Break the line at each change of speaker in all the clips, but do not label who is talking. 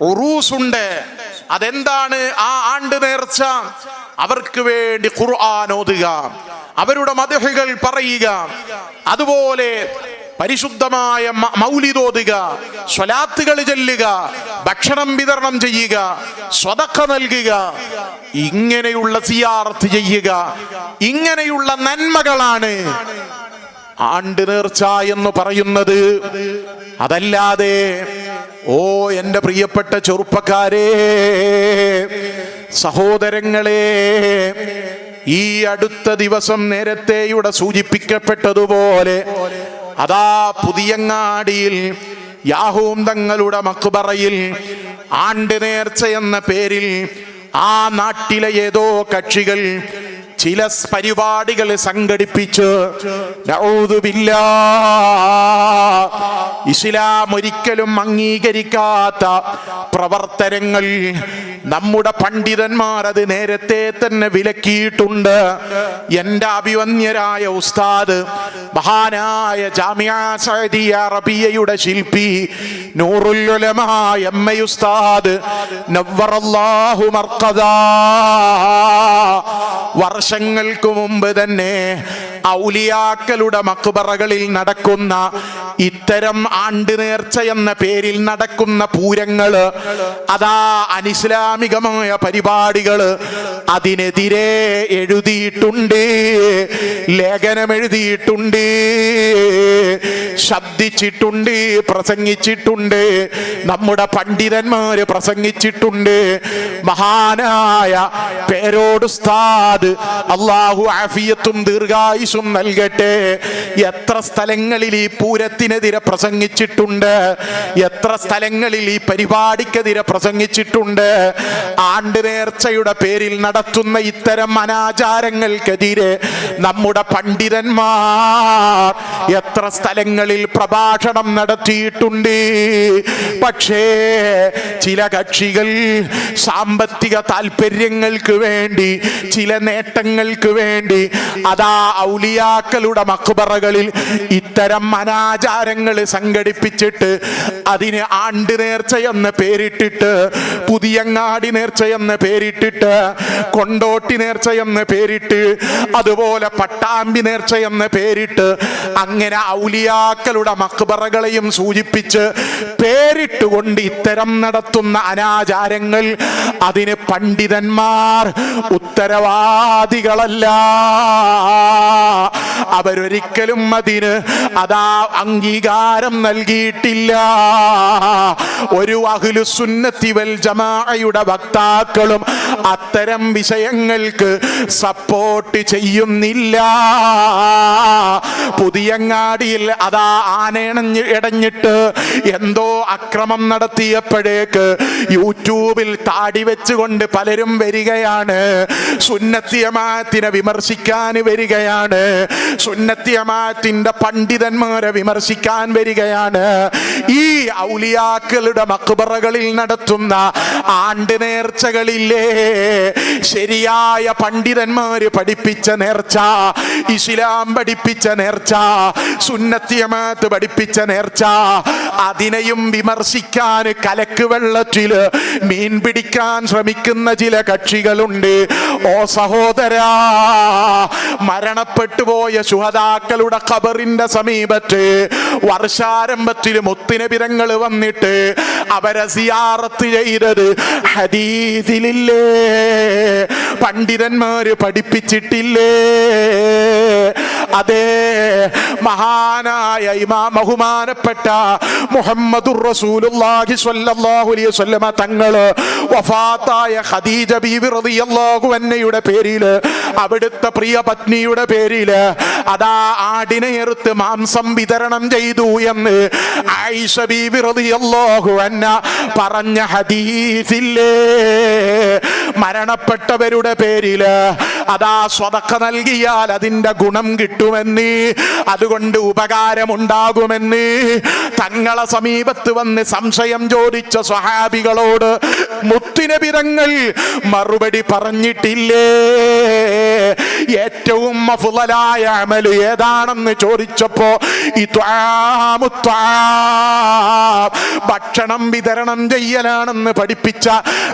ഉറൂസുണ്ട്. അതെന്താണ്? ആ ആണ്ട് നേർച്ച. അവർക്ക് വേണ്ടി ഖുർആൻ ഓതുക. അവരുടെ മതഹുകൾ പറയുക. അതുപോലെ പരിശുദ്ധമായ മൗലിതോതുക സ്വലാത്തുകൾ ചെല്ലുക. ഭക്ഷണം വിതരണം ചെയ്യുക. സ്വതക്ക നൽകുക. ഇങ്ങനെയുള്ള സിയാർത്ത് ചെയ്യുക. ഇങ്ങനെയുള്ള നന്മകളാണ് ആണ്ട് നേർച്ച എന്ന് പറയുന്നത്. അതല്ലാതെ ഓ എന്റെ പ്രിയപ്പെട്ട ചെറുപ്പക്കാരെ സഹോദരങ്ങളെ ഈ അടുത്ത ദിവസം നേരത്തെയുടെ സൂചിപ്പിക്കപ്പെട്ടതുപോലെ അതാ പുതിയങ്ങാടിയിൽ യാഹൂം തങ്ങളുടെ മക്ബറയിൽ ആണ്ട് നേർച്ച എന്ന പേരിൽ ആ നാട്ടിലെ ഏതോ കക്ഷികൾ ചില പരിപാടികൾ സംഘടിപ്പിച്ച് ഇസ്ലാം ഒരിക്കലും അംഗീകരിക്കാത്ത പ്രവർത്തനങ്ങൾ നമ്മുടെ പണ്ഡിതന്മാർ അത് നേരത്തെ തന്നെ വിലക്കിയിട്ടുണ്ട്. എന്റെ അഭിവന്യരായ ഉസ്താദ് മഹാനായ ജാമിയ സഅദിയ അറബിയയുടെ ശില്പി നൂറുൽ ഉലമാ എം എ ഉസ്താദ് നവ്വറല്ലാഹു മർക്കദാ. വർഷങ്ങൾക്ക് മുമ്പ് തന്നെ ഔലിയാക്കളുടെ മക്ബറകളിൽ നടക്കുന്ന ഇത്തരം ആണ്ട് നേർച്ച എന്ന പേരിൽ നടക്കുന്ന പൂരങ്ങൾ അതാ അനിസ്ലാമികമായ പരിപാടികൾ അതിനെതിരെ എഴുതിയിട്ടുണ്ട് ലേഖനം എഴുതിയിട്ടുണ്ട് ശബ്ദിച്ചിട്ടുണ്ട് പ്രസംഗിച്ചിട്ടുണ്ട് നമ്മുടെ പണ്ഡിതന്മാര് പ്രസംഗിച്ചിട്ടുണ്ട്. മഹാനായ പേരോടുസ്താദ് അള്ളാഹു ആഫിയത്തും ദീർഘായുസും നൽകട്ടെ. എത്ര സ്ഥലങ്ങളിൽ ഈ പൂരത്തിനെതിരെ പ്രസംഗിച്ചിട്ടുണ്ട്. എത്ര സ്ഥലങ്ങളിൽ ഈ പരിപാടിക്കെതിരെ പ്രസംഗിച്ചിട്ടുണ്ട്. ആണ്ട് നേർച്ചയുടെ പേരിൽ നടത്തുന്ന ഇത്തരം അനാചാരങ്ങൾക്കെതിരെ നമ്മുടെ പണ്ഡിതന്മാർ എത്ര സ്ഥലങ്ങളിൽ പ്രഭാഷണം നടത്തിയിട്ടുണ്ട്. പക്ഷേ ചില കക്ഷികൾ സാമ്പത്തിക താല്പര്യങ്ങൾക്ക് വേണ്ടി ചില നേട്ടങ്ങൾക്ക് വേണ്ടി അതാ ഔലിയാക്കളുടെ മക്ബറകളിൽ ഇത്തരം അനാചാരങ്ങൾ സംഘടിപ്പിച്ചിട്ട് അതിന് ആണ്ട് നേർച്ച എന്ന പേരിട്ടിട്ട് പുതിയങ്ങാടി നേർച്ച എന്ന പേരിട്ടിട്ട് കൊണ്ടോട്ടി നേർച്ച എന്ന പേരിട്ട് അതുപോലെ പട്ടാമ്പി നേർച്ച എന്ന പേരിട്ട് അങ്ങനെ ഔലിയാക്കളുടെ മക്ബറകളെയും സൂചിപ്പിച്ച് പേരിട്ടുകൊണ്ട് ഇത്തരം നടത്തുന്ന അനാചാരങ്ങൾ അതിന് പണ്ഡിതന്മാർ ഉത്തരവാദികളല്ല. അവരൊരിക്കലും അതിന് അതാ അംഗീകാരം നൽകിയിട്ടില്ല. ഒരു അഹ്ലു സുന്നത്തി വൽ ജമാഅയുടെ വക്താക്കളും അത്തരം വിഷയങ്ങൾക്ക് സപ്പോർട്ട് ചെയ്യുന്നില്ല. പുതിയങ്ങാടിയിൽ അതാ ആനയണഞ്ഞ് ഇടഞ്ഞിട്ട് എന്തോ അക്രമം നടത്തിയപ്പോഴേക്ക് യൂട്യൂബിൽ താടി വെച്ചുകൊണ്ട് പലരും വരികയാണ്. സുന്നത്തിയമാത്തിനെ വിമർശിക്കാൻ വരികയാണ്. സുന്നത്തിയമാത്തിന്റെ പണ്ഡിതന്മാരെ വിമർശിക്കാൻ വരികയാണ്. ഈ ഔലിയാക്കളുടെ മക്ബറകളിൽ നടത്തുന്ന ആണ്ട് നേർച്ചകളില്ലേ ശരിയായ പണ്ഡിതന്മാര് പഠിപ്പിച്ച നേർച്ച ഇസ്ലാം പഠിപ്പിച്ച നേർച്ച സുന്നത്തിയമാത്ത് പഠിപ്പിച്ച നേർച്ച. അതിനെയും വിമർശിക്കാൻ കലക്ക് വെള്ളത്തിൽ മീൻ പിടിക്കാൻ ശ്രമിക്കുന്ന ചില കക്ഷികളുണ്ട്. ഓ സഹോദരാ മരണപ്പെട്ടു പോയ ശുഹതാക്കളുടെ ഖബറിന്റെ സമീപത്ത് വർഷാരംഭത്തിൽ മുത്തിനബിരങ്ങൾ വന്നിട്ട് അവരെ സിയാറത്ത് ചെയ്തത്. ഹദീസിലില്ലേ? പണ്ഡിതന്മാര് പഠിപ്പിച്ചിട്ടില്ലേ? അതെ മഹാനായ ഇമാ ബഹുമാനപ്പെട്ട മുഹമ്മദുർ റസൂലുള്ളാഹി സ്വല്ലല്ലാഹു അലൈഹി വസല്ലമ തങ്ങൾ വഫാത്തായ ഖദീജ ബീവി റളിയല്ലാഹു അൻഹയുടെ പേരിൽ അവിടുത്തെ പ്രിയ പത്നിയുടെ പേരിൽ അതാ ആടിനെ എറുത്ത് മാംസം വിതരണം ചെയ്തു എന്ന് ആയിഷ ബീവി റളിയല്ലാഹു അൻഹ പറഞ്ഞ ഹദീസില്ലേ? മരണപ്പെട്ടവരുടെ പേരിൽ അതാ സ്വതക്ക നൽകിയാൽ അതിന്റെ ഗുണം കിട്ടുമെന്ന്. അതുകൊണ്ട് ഉപകാരമുണ്ടാകുമെന്ന്. തങ്ങളെ സമീപത്ത് വന്ന് സംശയം ചോദിച്ച സ്വഹാബികളോട് മുത്തിനബിതങ്ങൾ മറുപടി പറഞ്ഞിട്ടില്ലേ? ഏറ്റവും അഫുലായ അമൽ ഏതാണെന്ന് ചോദിച്ചപ്പോ ഭക്ഷണം വിതരണം ചെയ്യലാണെന്ന് പഠിപ്പിച്ച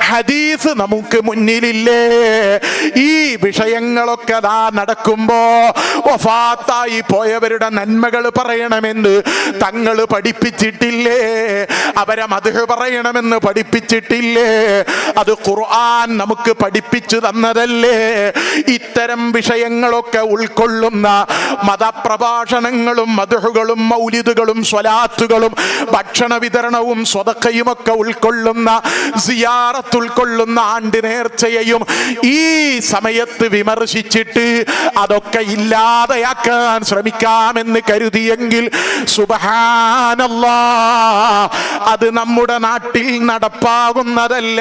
ഹദീസ് നമുക്ക് മുന്നിലില്ലേ? ഈ വിഷയങ്ങളൊക്കെ ദാ നടക്കുമ്പോ വഫാത്തായി പോയവരുടെ നന്മകൾ പറയണമെന്ന് തങ്ങൾ പഠിപ്പിച്ചിട്ടില്ലേ? അവരെ മധു പറയണമെന്ന് പഠിപ്പിച്ചിട്ടില്ലേ? അത് ഖുർആൻ നമുക്ക് പഠിപ്പിച്ചു തന്നതല്ലേ? ഇത്തരം വിഷയങ്ങളൊക്കെ ഉൾക്കൊള്ളുന്ന മതപ്രഭാഷണങ്ങളും മധുഹുകളും മൗലിദുകളും സ്വലാത്തുകളും ഭക്ഷണ വിതരണവും സ്വതക്കയും ഒക്കെ ഉൾക്കൊള്ളുന്ന സിയാറത്ത് ഉൾക്കൊള്ളുന്ന ആണ്ട് നേർച്ചയെയും ഈ സമയത്ത് വിമർശിച്ചിട്ട് അതൊക്കെ ഇല്ലാതെയാക്കാൻ ശ്രമിക്കാമെന്ന് കരുതിയെങ്കിൽ സുബഹാനല്ലാ അത് നമ്മുടെ നാട്ടിൽ നടപ്പാകുന്നതല്ല.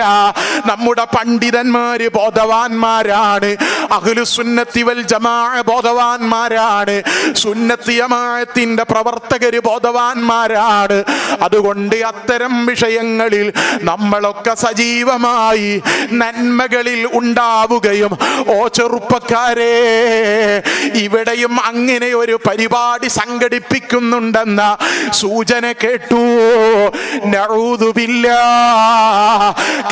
നമ്മുടെ പണ്ഡിതന്മാര് ബോധവാന്മാരാണ്. അഖിലു സുന്നത്തി വൽ ജമാ ബോധവാന്മാരാണ്. സുന്നത്തി ജമാഅത്തിന്റെ പ്രവർത്തകര് ബോധവാന്മാരാണ്. അതുകൊണ്ട് അത്തരം വിഷയങ്ങളിൽ നമ്മളൊക്കെ സജീവമായി നന്മകളിൽ ഉണ്ടാവുകയും ഓ ചെറുപ്പക്കാരെ ഇവിടെയും അങ്ങനെ ഒരു പരിപാടി സംഘടിപ്പിക്കുന്നുണ്ടെന്ന സൂചന കേട്ടു.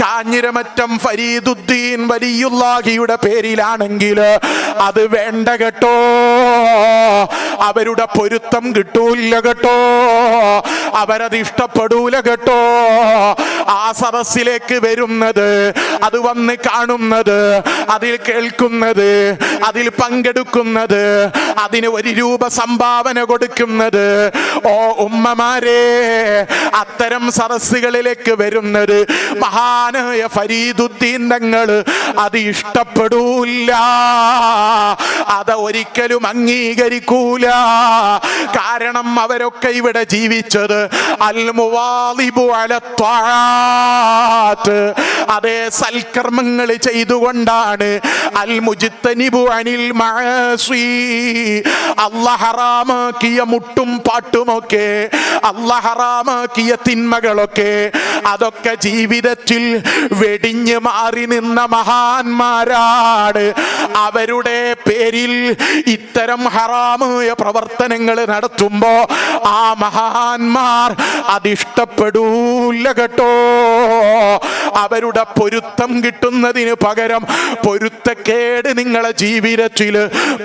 കാഞ്ഞിരമറ്റം ഫരീദുദ്ദീൻ വലിയുള്ളാഹിയുടെ പേരിലാണെങ്കിൽ അത് വേണ്ട കേട്ടോ. അവരുടെ പൊരുത്തം കിട്ടൂല കേട്ടോ. അവരത് ഇഷ്ടപ്പെടൂല കേട്ടോ. ആ സദസ്സിലേക്ക് വരുന്നത് അത് വന്ന് കാണുന്നത് അതിൽ കേൾക്കുന്നത് അതിൽ പങ്കെടുക്കുന്നത് അതിന് ഒരു രൂപ സംഭാവന കൊടുക്കുന്നത്. ഓ ഉമ്മമാരെ അത്തരം സദസ്സുകളിലേക്ക് വരുന്നത് മഹാനായ ഫരീദുദ്ദീൻ തങ്ങൾ അത് ഇഷ്ടപ്പെടൂല. അത് ഒരിക്കലും അംഗീകരിക്കൂല. കാരണം അവരൊക്കെ ഇവിടെ ജീവിച്ചത്. അതേ സൽക്കർമ്മങ്ങൾ ചെയ്തുകൊണ്ടാണ് അൽ മുജിത്തനിബു അനിൽ അല്ലാഹ് ഹറാമാക്കിയ മുട്ടും പാട്ടുമൊക്കെ അല്ലാഹ് ഹറാമാക്കിയ തിന്മകളൊക്കെ അതൊക്കെ ജീവിതത്തിൽ വെടിഞ്ഞു മാറി നിന്ന മഹാന്മാരാണ്. അവരുടെ പേരിൽ ഇത്തരം ഹറാമായ പ്രവർത്തനങ്ങൾ നടത്തുമ്പോ ആ മഹാന്മാർ അതിഷ്ടപ്പെടൂല കേട്ടോ. അവരുടെ പൊരുത്തം കിട്ടുന്നതിന് പകരം പൊരുത്തക്കേട് നിങ്ങളെ ജീവിതത്തിൽ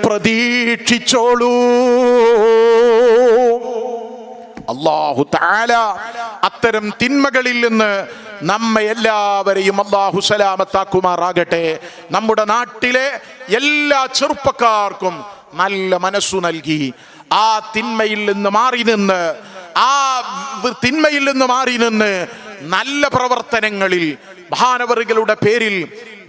പ്രതീക്ഷിച്ചോളൂ. അള്ളാഹു താല അത്തരം തിന്മകളിൽ നിന്ന് നമ്മെ എല്ലാവരെയും അള്ളാഹു സലാമത്താക്കുമാറാകട്ടെ. നമ്മുടെ നാട്ടിലെ എല്ലാ ചെറുപ്പക്കാർക്കും നല്ല മനസ്സു നൽകി. ആ തിന്മയിൽ നിന്ന് മാറി നിന്ന് ആ തിന്മയിൽ നിന്ന് മാറി നിന്ന് നല്ല പ്രവർത്തനങ്ങളിൽ മഹാനവറുകളുടെ പേരിൽ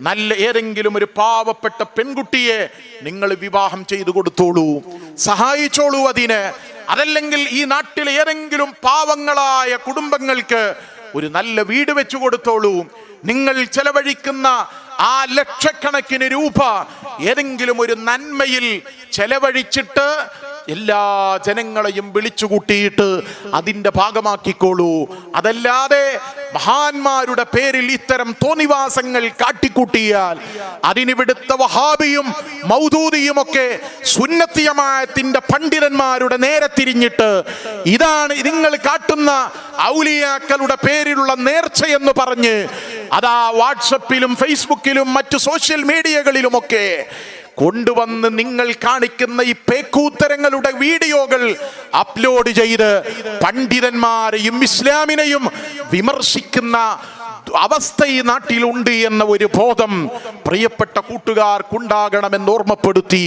നല്ല ഏതെങ്കിലും ഒരു പാവപ്പെട്ട പെൺകുട്ടിയെ നിങ്ങൾ വിവാഹം ചെയ്തു കൊടുത്തോളൂ. സഹായിച്ചോളൂ അതിന്. അതല്ലെങ്കിൽ ഈ നാട്ടിലെ ഏതെങ്കിലും പാവങ്ങളായ കുടുംബങ്ങൾക്ക് ഒരു നല്ല വീട് വെച്ചു കൊടുത്തോളൂ. നിങ്ങൾ ചെലവഴിക്കുന്ന ആ ലക്ഷക്കണക്കിന് രൂപ ഏതെങ്കിലും ഒരു നന്മയിൽ ചെലവഴിച്ചിട്ട് എല്ലാ ജനങ്ങളെയും വിളിച്ചുകൂട്ടിയിട്ട് അതിന്റെ ഭാഗമാക്കിക്കോളൂ. അതല്ലാതെ മഹാന്മാരുടെ പേരിൽ ഇത്തരം തോന്നിവാസങ്ങൾ കാട്ടിക്കൂട്ടിയാൽ അതിനിവിടുത്തെ വഹാബിയും മൗദൂദിയും ഒക്കെ സുന്നത്തിയമായത്തിന്റെ പണ്ഡിതന്മാരുടെ നേരെ തിരിഞ്ഞിട്ട് ഇതാണ് നിങ്ങൾ കാട്ടുന്ന ഔലിയാക്കളുടെ പേരിലുള്ള നേർച്ചയെന്ന് പറഞ്ഞ് അതാ വാട്സപ്പിലും ഫേസ്ബുക്കിലും മറ്റു സോഷ്യൽ മീഡിയകളിലുമൊക്കെ കൊണ്ടുവന്ന് നിങ്ങൾ കാണിക്കുന്ന ഈ പേക്കൂത്തരങ്ങളുടെ വീഡിയോകൾ അപ്ലോഡ് ചെയ്ത് പണ്ഡിതന്മാരെയും ഇസ്ലാമിനെയും വിമർശിക്കുന്ന അവസ്ഥ ഈ നാട്ടിലുണ്ട് എന്ന ഒരു ബോധം പ്രിയപ്പെട്ട കൂട്ടുകാർക്കുണ്ടാകണമെന്ന് ഓർമ്മപ്പെടുത്തി